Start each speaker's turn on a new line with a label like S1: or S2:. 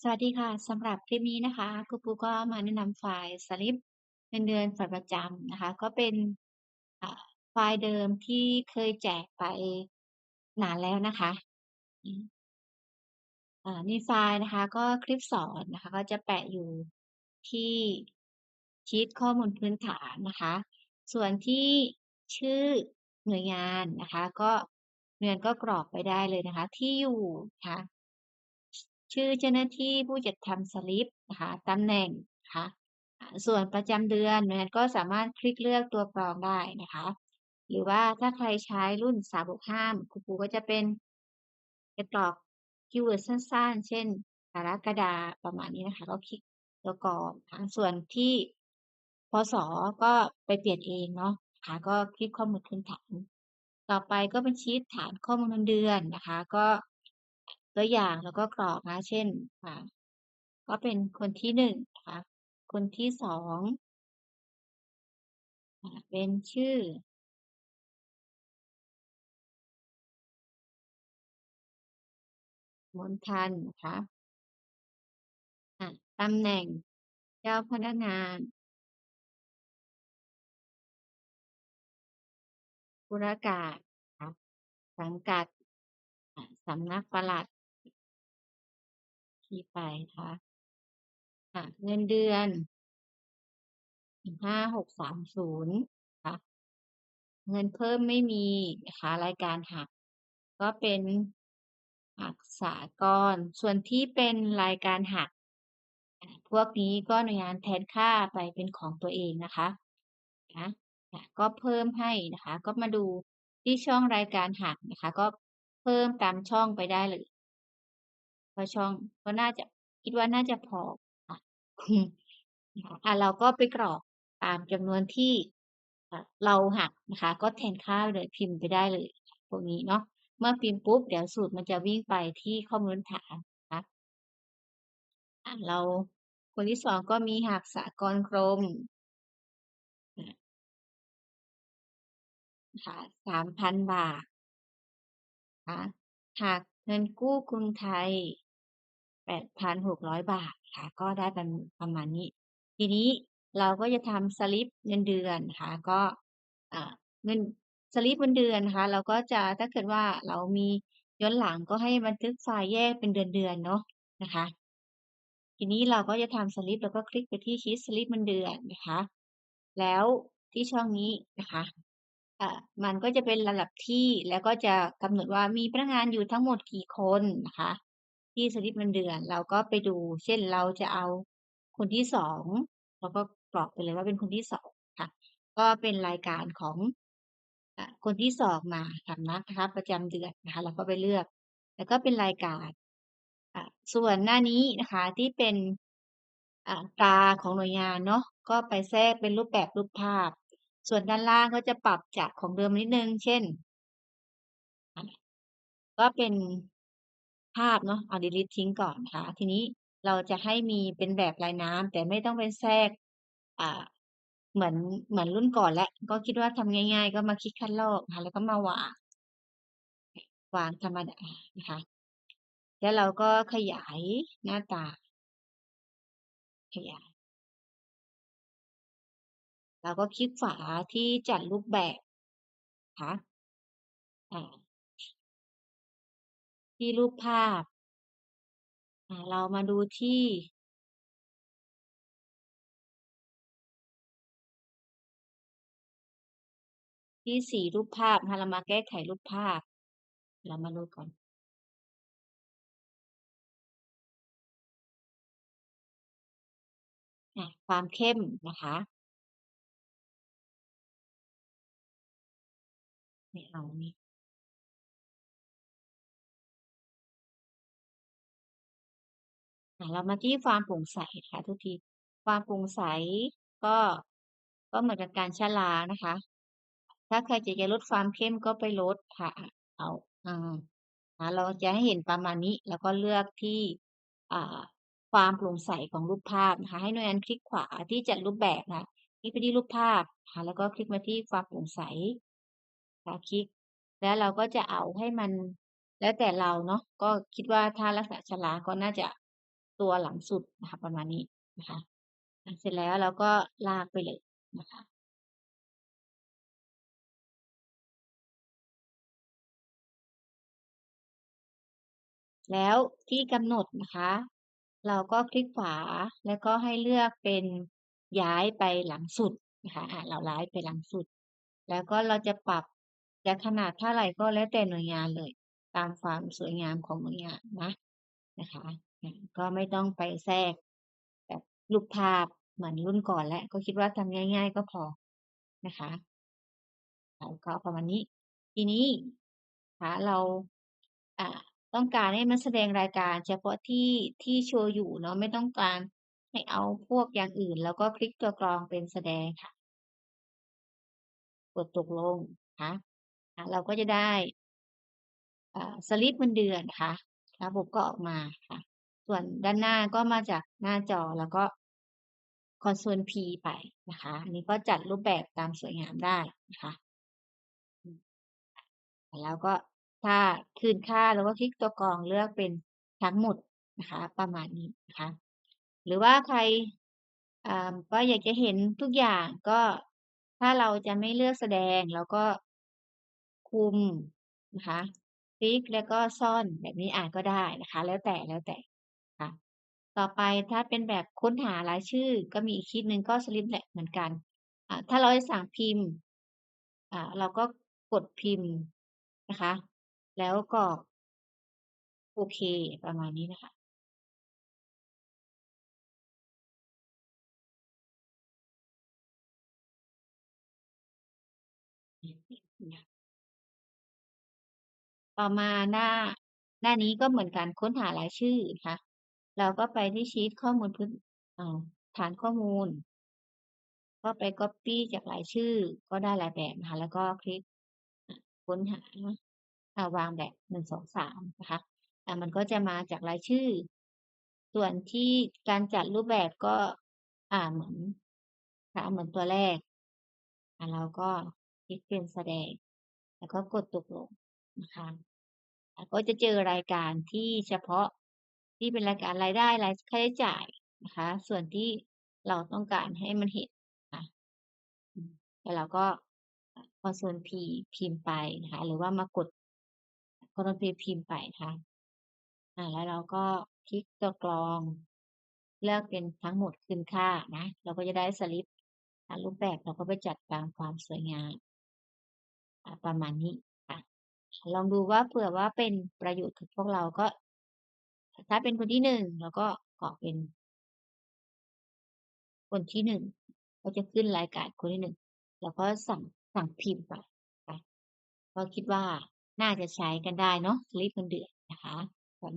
S1: สวัสดีค่ะสำหรับคลิปนี้นะคะครูปูก็มาแนะนำไฟล์สลิปเงินเดือนฝ่ายประจำนะคะ ก็เป็นไฟล์เดิมที่เคยแจกไปนานแล้วนะคะอืมอ่าในไฟล์นะคะ ก็คลิปสอนนะคะ ก็จะแปะอยู่ที่ชีตข้อมูลพื้นฐานนะคะ ส่วนที่ชื่อหน่วยงานนะคะ ก็หน่วยงานก็กรอกไปได้เลยนะคะ ที่อยู่นะคะ ชื่อเจ้าหน้าที่ผู้จัดทำสลิปนะคะตำแหน่งนะคะอ่าส่วนประจำเดือนหน่วยงานก็สามารถคลิกเลือกตัวกรองได้นะคะ หรือว่าถ้าใครใช้รุ่น365ครูปูก็จะเป็นจะกรอกคีย์เวิร์ดสั้นๆ เช่นกรกฎาประมาณนี้นะคะ ก็คลิกตัวกรองนะะส่วนที่พศก็ไปเปลี่ยนเองเนาะนะะก็คลิกข้อมูลพื้นฐาน ต่อไปก็เป็นชีตฐานข้อมูลเงินเดือนนะคะ ก็ ตัวอย่างแล้วก็กรอกนะเช่นอ่าก็เป็นคนที่หนึ่งนะคะคนที่สองเป็นชื่อ มนทันนะคะอ่าตำแหน่งเจ้าพนักงานธุรการนะคะสังกัดสำนักปลัด ที่ไปนะคะอ่าเงินเดือน ห้าหกสามศูนย์นะคะเงินเพิ่มไม่มีนะคะ รายการหัก ก็เป็นหักสากลส่วนที่เป็นรายการหัก พวกนี้ก็หน่วยงานแทนค่าไปเป็นของตัวเองนะคะนะอะก็เพิ่มให้นะคะ ก็มาดูที่ช่องรายการหักนะคะ ก็เพิ่มตามช่องไปได้เลย ก็ช่อง ก็น่าจะ คิดว่าน่าจะพอค่ะ นะคะ อะเราก็ไปกรอกตามจำนวนที่ อะเราหักนะคะ ก็แทนค่าไปเลย พิมพ์ไปได้เลย พวกนี้เนาะ เมื่อพิมพ์ปุ๊บ เดี๋ยวสูตรมันจะวิ่งไปที่ข้อมูลฐานนะคะ อะเรา คนที่สองก็มีหักสากลกรมนะคะสามพันบาทนะคะ หักเงินกู้กรุงไทย แปดพันหกร้อยบาทค่ะ ก็ได้ประมาณนี้ ทีนี้เราก็จะทำสลิปเงินเดือนนะคะก็เงินสลิปเงินเดือนนะคะ เราก็จะถ้าเกิดว่าเรามีย้อนหลังก็ให้บันทึกไฟล์แยกเป็นเดือนๆเนาะนะคะ ทีนี้เราก็จะทำสลิปแล้วก็คลิกไปที่ชีตสลิปเงินเดือนนะคะ แล้วที่ช่องนี้นะคะอ่ามันก็จะเป็นระดับที่แล้วก็จะกำหนดว่ามีพนักงานอยู่ทั้งหมดกี่คนนะคะ ที่สลิปเงินเดือน เราก็ไปดู เช่นเราจะเอาคนที่สองเราก็กรอกไปเลยว่าเป็นคนที่สองค่ะ ก็เป็นรายการของคนที่สองมาสำนักนะคะประจำเดือนนะคะเราก็ไปเลือก แล้วก็เป็นรายการส่วนหน้านี้นะคะที่เป็นตาของหน่วยงานเนาะก็ไปแทรกเป็นรูปแบบรูปภาพ ส่วนด้านล่างก็จะปรับจากของเดิมนิดนึง เช่น ก็เป็น ภาพเนาะเอา delete ทิ้งก่อนนะคะทีนี้เราจะให้มีเป็นแบบลายน้ำแต่ไม่ต้องไปแทรก อ่า เหมือนเหมือนรุ่นก่อนแล้วก็คิดว่าทำง่าย ๆ ก็มาคลิกคัดลอกนะคะแล้วก็มาวาง วางธรรมดานะคะ แล้วเราก็ขยายหน้าตา ขยาย เราก็คลิกฝาที่จัดรูปแบบนะคะอ่า ที่รูปภาพ เรามาดูที่ที่สี่รูปภาพนะเรามาแก้ไขรูปภาพ เรามาดูก่อน ความเข้มนะคะไม่เอานี่ เรามาที่ความโปร่งใสค่ะโทษที ความโปร่งใสก็ก็เหมือนกับการชะลานะคะ ถ้าใครจะจะลดความเข้มก็ไปลดค่ะ เอาอ่าเราจะให้เห็นประมาณนี้ แล้วก็เลือกที่อ่าความโปร่งใสของรูปภาพนะคะ ให้หน่วยงานคลิกขวาที่จัดรูปแบบนะคะคลิกไปที่รูปภาพค่ะแล้วก็คลิกมาที่ความโปร่งใสค่ะคลิก แล้วเราก็จะเอาให้มัน แล้วแต่เราเนาะก็คิดว่าถ้าลักษณะชะลาก็น่าจะ ตัวหลังสุดนะคะ ประมาณนี้นะคะ เสร็จแล้วเราก็ลากไปเลยนะคะแล้วที่กำหนดนะคะ เราก็คลิกขวาแล้วก็ให้เลือกเป็นย้ายไปหลังสุดนะคะอ่าเราย้ายไปหลังสุด แล้วก็เราจะปรับจะขนาดเท่าไหร่ก็แล้วแต่หน่วยงานเลย ตามความสวยงามของหน่วยงานนะนะคะ ก็ไม่ต้องไปแทรกแบบรูปภาพเหมือนรุ่นก่อนแล้วก็คิดว่าทำง่าย ๆ ก็พอนะคะค่ะก็ประมาณนี้ ทีนี้นะคะเราต้องการให้มันแสดงรายการเฉพาะที่ที่โชว์อยู่เนาะไม่ต้องการให้เอาพวกอย่างอื่น แล้วก็คลิกตัวกรองเป็นแสดงค่ะ กดตกลงนะคะอ่าเราก็จะได้สลิปเงินเดือนนะคะระบบก็ออกมาค่ะ ส่วนด้านหน้าก็มาจากหน้าจอแล้วก็ Console P ไปนะคะ อันนี้ก็จัดรูปแบบตามสวยงามได้นะคะแล้วก็ถ้าคืนค่าเราก็คลิกตัวกรองเลือกเป็นทั้งหมดนะคะ ประมาณนี้นะคะ หรือว่าใครอ่าก็อยากจะเห็นทุกอย่างก็ถ้าเราจะไม่เลือกแสดงเราก็คุมนะคะคลิกแล้วก็ซ่อนแบบนี้อ่านก็ได้นะคะ แล้วแต่แล้วแต่ ค่ะ ต่อไปถ้าเป็นแบบค้นหารายชื่อ ก็มีอีกคลิกหนึ่งก็สลิปแหละเหมือนกัน อ่า ถ้าเราจะสั่งพิมพ์ อ่า เราก็กดพิมพ์นะคะ แล้วกรอกโอเคประมาณนี้นะคะต่อมาหน้าหน้านี้ก็เหมือนกันค้นหารายชื่อนะคะ เราก็ไปที่ชีตข้อมูลพื้นฐานข้อมูล ก็ไปก๊อบปี้จากรายชื่อก็ได้หลายแบบนะคะแล้วก็คลิกค้นหาาวางแบบ1 2 3นะคะอ่ามันก็จะมาจากรายชื่อ ส่วนที่การจัดรูปแบบก็อ่าเหมือนค่ะเหมือนตัวแรกอ่าเราก็คลิกเป็นแสดง แล้วก็กดตกลงนะคะก็จะเจอรายการที่เฉพาะ ที่เป็นรายการรายได้รายค่าใช้จ่ายนะคะ ส่วนที่เราต้องการให้มันเห็นค่ะแล้วเราก็อ่า Console P พิมพ์ไปนะคะ หรือว่ามากด Control P พิมพ์ไปนะคะอ่าแล้วเราก็คลิกตัวกรอง เลือกเป็นทั้งหมดคืนค่านะ เราก็จะได้สลิปรูปแบบเราก็ไปจัดตามความสวยงามประมาณนี้ค่ะลองดูว่าเผื่อว่าเป็นประโยชน์กับพวกเราก็ ถ้าเป็นคนที่หนึ่งเราก็กรอกเป็น คนที่หนึ่งก็จะขึ้นรายการคนที่หนึ่งแล้วก็สั่งสั่งพิมพ์ไปค่ะก็คิดว่าน่าจะใช้กันได้เนาะสลิปเงินเดือนนะคะสวัสดี